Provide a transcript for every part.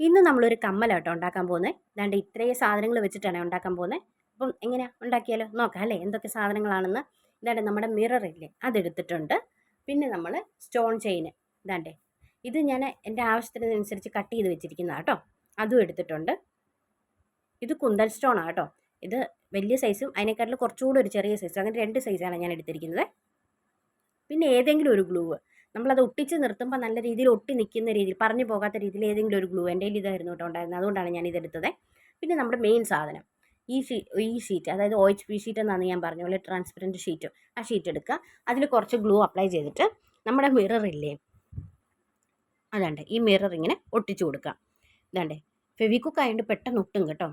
ഇന്ന് നമ്മളൊരു കമ്മലാട്ടോ ഉണ്ടാക്കാൻ പോകുന്നത് ദാണ്ട് ഇത്രയും സാധനങ്ങൾ വെച്ചിട്ടാണ് ഉണ്ടാക്കാൻ പോകുന്നത് അപ്പം എങ്ങനെയാണ് ഉണ്ടാക്കിയാലോ? നോക്കാം അല്ലേ? എന്തൊക്കെ സാധനങ്ങളാണെന്ന്. ഇതാണ്ട് നമ്മുടെ മിറർ ഇല്ലേ? അതെടുത്തിട്ടുണ്ട്. പിന്നെ നമ്മൾ സ്റ്റോൺ ചെയിൻ ഇതാണ്ടേ ഇത് ഞാൻ എന്റെ ആവശ്യത്തിനനുസരിച്ച് കട്ട് ചെയ്ത് വെച്ചിരിക്കുന്നതാണ് കേട്ടോ അതും എടുത്തിട്ടുണ്ട്. ഇത് കുന്തൽ സ്റ്റോൺ കേട്ടോ ഇത് വലിയ സൈസും അതിനേക്കാട്ടിൽ കുറച്ചുകൂടി ഒരു ചെറിയ സൈസും. അങ്ങനെ രണ്ട് സൈസാണ് ഞാൻ എടുത്തിരിക്കുന്നത്. പിന്നെ ഏതെങ്കിലും ഒരു ഗ്ലൂവ്. നമ്മളത് ഒട്ടിച്ച് നിർത്തുമ്പോൾ നല്ല രീതിയിൽ ഒട്ടി നിൽക്കുന്ന രീതിയിൽ പറഞ്ഞു പോകാത്ത രീതിയിൽ ഏതെങ്കിലും ഒരു ഗ്ലൂ എന്റെ ഇതായിരുന്നു കേട്ടോ ഉണ്ടായിരുന്നത്. അതുകൊണ്ടാണ് ഞാൻ ഇതെടുത്തത് പിന്നെ നമ്മുടെ മെയിൻ സാധനം. ഈ ഷീ ഈ ഷീറ്റ് അതായത് ഒ എച്ച് പി ഷീറ്റ് എന്നാണ് ഞാൻ പറഞ്ഞ പോലെ ട്രാൻസ്പെറന്റ് ഷീറ്റ് ആ ഷീറ്റ് എടുക്കുക. അതിൽ കുറച്ച് ഗ്ലൂ അപ്ലൈ ചെയ്തിട്ട് നമ്മുടെ മിറർ ഇല്ലേ? അതാണ്ട് ഈ മിറർ ഇങ്ങനെ ഒട്ടിച്ചു കൊടുക്കുക. ഇതാണ്ടേ. ഫെവിക്കുക്ക് ആയതുകൊണ്ട് പെട്ടെന്ന് ഒട്ടും കേട്ടോ.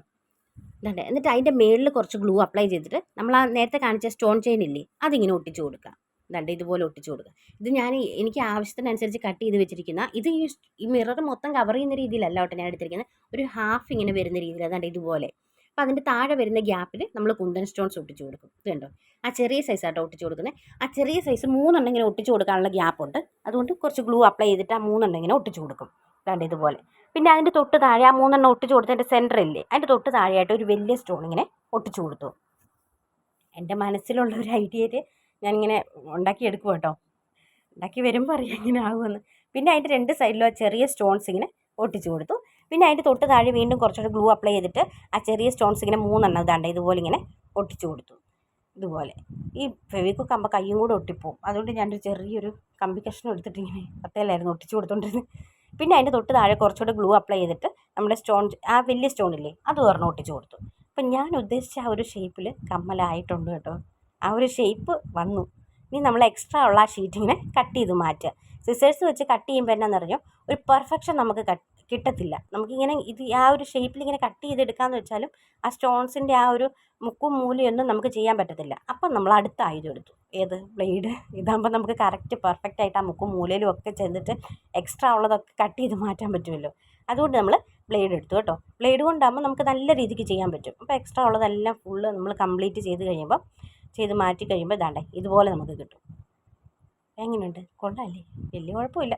ഇതാണ്ട്. എന്നിട്ട് അതിന്റെ മേളിൽ കുറച്ച് ഗ്ലൂ അപ്ലൈ ചെയ്തിട്ട് നമ്മൾ ആ നേരത്തെ കാണിച്ച സ്റ്റോൺ ചെയിൻ ഇല്ലേ? അതിങ്ങനെ ഒട്ടിച്ച് കൊടുക്കുക. ഇതാണ്ട് ഇതുപോലെ ഒട്ടിച്ചു കൊടുക്കുക. ഇത് ഞാൻ എനിക്ക് ആവശ്യത്തിനനുസരിച്ച് കട്ട് ചെയ്ത് വെച്ചിരിക്കുന്ന ഇത് ഈ മിറർ മൊത്തം കവർ ചെയ്യുന്ന രീതിയിലല്ല കേട്ടോ ഞാൻ എടുത്തിരിക്കുന്നത്. ഒരു ഹാഫ് ഇങ്ങനെ വരുന്ന രീതിയിൽ അതാണ്ട് ഇതുപോലെ. അപ്പോൾ അതിന്റെ താഴെ വരുന്ന ഗ്യാപ്പിൽ നമ്മൾ കുന്തൻ സ്റ്റോൺസ് ഒട്ടിച്ചു കൊടുക്കും. ഇത് കണ്ടോ? ആ ചെറിയ സൈസ് ആട്ടോ ഒട്ടിച്ചു കൊടുക്കുന്നത് ആ ചെറിയ സൈസ് മൂന്നെണ്ണം ഇങ്ങനെ ഒട്ടിച്ചു കൊടുക്കാനുള്ള ഗ്യാപ്പുണ്ട് അതുകൊണ്ട് കുറച്ച് ഗ്ലൂ അപ്ലൈ ചെയ്തിട്ട് ആ മൂന്നെണ്ണം ഇങ്ങനെ ഒട്ടിച്ചു കൊടുക്കും. കണ്ട ഇതുപോലെ. പിന്നെ അതിന്റെ തൊട്ട് താഴെ ആ മൂന്നെണ്ണം ഒട്ടിച്ചു കൊടുത്തതിന്റെ സെന്ററില്ലേ അതിന്റെ തൊട്ട് താഴെയായിട്ട് ഒരു വലിയ സ്റ്റോൺ ഇങ്ങനെ ഒട്ടിച്ചു കൊടുത്തു. എന്റെ മനസ്സിലുള്ള ഒരു ഐഡിയയിൽ ഞാനിങ്ങനെ ഉണ്ടാക്കിയെടുക്കും കേട്ടോ ഉണ്ടാക്കി വരുമ്പോൾ അറിയാം ഇങ്ങനെ ആകുമെന്ന് പിന്നെ അതിന്റെ രണ്ട് സൈഡിലും ചെറിയ സ്റ്റോൺസ് ഇങ്ങനെ ഒട്ടിച്ചു കൊടുത്തു. പിന്നെ അതിന്റെ തൊട്ട് താഴെ വീണ്ടും കുറച്ചുകൂടെ ഗ്ലൂ അപ്ലൈ ചെയ്തിട്ട് ആ ചെറിയ സ്റ്റോൺസ് ഇങ്ങനെ മൂന്നെണ്ണം ഇതാണ്ട് ഇതുപോലെ ഇങ്ങനെ ഒട്ടിച്ചു കൊടുത്തു. ഇതുപോലെ. ഈ ഫെവിക്കുക്ക് ആകുമ്പോൾ കയ്യും കൂടെ ഒട്ടിപ്പോവും. അതുകൊണ്ട് ഞാനൊരു ചെറിയൊരു കമ്പി കഷ്ണം എടുത്തിട്ട് ഇങ്ങനെ പത്തേലായിരുന്നു ഒട്ടിച്ചു കൊടുത്തോണ്ടിരുന്നത് പിന്നെ അതിന്റെ തൊട്ട് താഴെ കുറച്ചുകൂടെ ഗ്ലൂ അപ്ലൈ ചെയ്തിട്ട് നമ്മുടെ സ്റ്റോൺ ആ വലിയ സ്റ്റോൺ ഇല്ലേ അത് ഒരെണ്ണം ഒട്ടിച്ചു കൊടുത്തു. അപ്പം ഞാൻ ഉദ്ദേശിച്ച ആ ഒരു ഷേപ്പിൽ കമ്മലായിട്ടുണ്ട് കേട്ടോ. ആ ഒരു ഷേപ്പ് വന്നു. ഇനി നമ്മൾ എക്സ്ട്രാ ഉള്ള ആ ഷീറ്റിങ്ങനെ കട്ട് ചെയ്ത് മാറ്റുക. സിസേഴ്സ് വെച്ച് കട്ട് ചെയ്യുമ്പോൾ എന്നാണെന്നറിയോ ഒരു പെർഫെക്ഷൻ നമുക്ക് കട്ട് കിട്ടത്തില്ല. നമുക്കിങ്ങനെ ഇത് ആ ഒരു ഷേപ്പിൽ ഇങ്ങനെ കട്ട് ചെയ്തെടുക്കാമെന്ന് വെച്ചാലും ആ സ്റ്റോൺസിന്റെ ആ ഒരു മുക്കും മൂലയൊന്നും നമുക്ക് ചെയ്യാൻ പറ്റത്തില്ല. അപ്പം നമ്മൾ അടുത്ത ആയുധം എടുത്തു. ഏത്? ബ്ലേഡ് ഇതാകുമ്പോൾ നമുക്ക് കറക്റ്റ് പെർഫെക്റ്റ് ആയിട്ട് ആ മുക്കും മൂലയിലും ഒക്കെ ചെന്നിട്ട് എക്സ്ട്രാ ഉള്ളതൊക്കെ കട്ട് ചെയ്ത് മാറ്റാൻ പറ്റുമല്ലോ. അതുകൊണ്ട് നമ്മൾ ബ്ലേഡ് എടുത്തു കേട്ടോ. ബ്ലേഡ് കൊണ്ടാകുമ്പോൾ നമുക്ക് നല്ല രീതിക്ക് ചെയ്യാൻ പറ്റും. അപ്പോൾ എക്സ്ട്രാ ഉള്ളതെല്ലാം ഫുള്ള് നമ്മൾ കംപ്ലീറ്റ് ചെയ്ത് കഴിയുമ്പോൾ ചെയ്ത് മാറ്റി കഴിയുമ്പോൾ ഇതാണ്ടേ ഇതുപോലെ നമുക്ക് കിട്ടും. എങ്ങനെയുണ്ട്? കൊള്ളാമല്ലേ വലിയ കുഴപ്പമില്ല.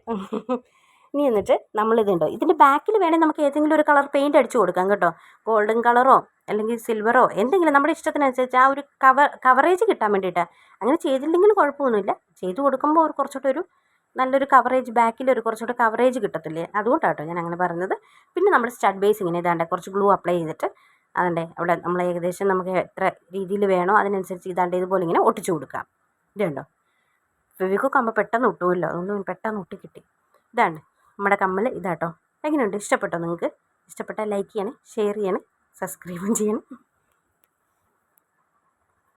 ഇനി എന്നിട്ട് നമ്മളിതുണ്ടോ ഇതിന്റെ ബാക്കിൽ വേണമെങ്കിൽ നമുക്ക് ഏതെങ്കിലും ഒരു കളർ പെയിന്റ് അടിച്ചു കൊടുക്കാം കേട്ടോ. ഗോൾഡൻ കളറോ അല്ലെങ്കിൽ സിൽവറോ എന്തെങ്കിലും നമ്മുടെ ഇഷ്ടത്തിനനുസരിച്ച് ആ ഒരു കവർ കവറേജ് കിട്ടാൻ വേണ്ടിയിട്ട്. അങ്ങനെ ചെയ്തില്ലെങ്കിലും കുഴപ്പമൊന്നുമില്ല. ചെയ്തു കൊടുക്കുമ്പോൾ ഒരു കുറച്ചുകൂടെ ഒരു നല്ലൊരു കവറേജ് ബാക്കിൽ ഒരു കുറച്ചുകൂടെ കവറേജ് കിട്ടത്തില്ലേ? അതുകൊണ്ടാണ് കേട്ടോ ഞാൻ അങ്ങനെ പറഞ്ഞത്. പിന്നെ നമ്മൾ സ്റ്റഡ് ബേസ് ഇങ്ങനെ ഇതാണ്ട് കുറച്ച് ഗ്ലൂ അപ്ലൈ ചെയ്തിട്ട് അതുകൊണ്ട് അവിടെ നമ്മൾ ഏകദേശം നമുക്ക് എത്ര രീതിയിൽ വേണോ അതിനനുസരിച്ച് ഇതാണ്ട് ഇതുപോലെ ഇങ്ങനെ ഒട്ടിച്ചു കൊടുക്കാം ഇതുണ്ടോ ഫെവിക്കൊക്കെ ആകുമ്പോൾ പെട്ടെന്ന് ഒട്ടുമല്ലോ. അതുകൊണ്ട് പെട്ടെന്ന് ഒട്ടി കിട്ടി. ഇതാണ് നമ്മുടെ കമ്മൽ. ഇതാട്ടോ. എങ്ങനെയുണ്ട്? ഇഷ്ടപ്പെട്ടോ നിങ്ങൾക്ക്? ഇഷ്ടപ്പെട്ടാൽ ലൈക്ക് ചെയ്യണേ ഷെയർ ചെയ്യണേ സബ്സ്ക്രൈബും ചെയ്യണം.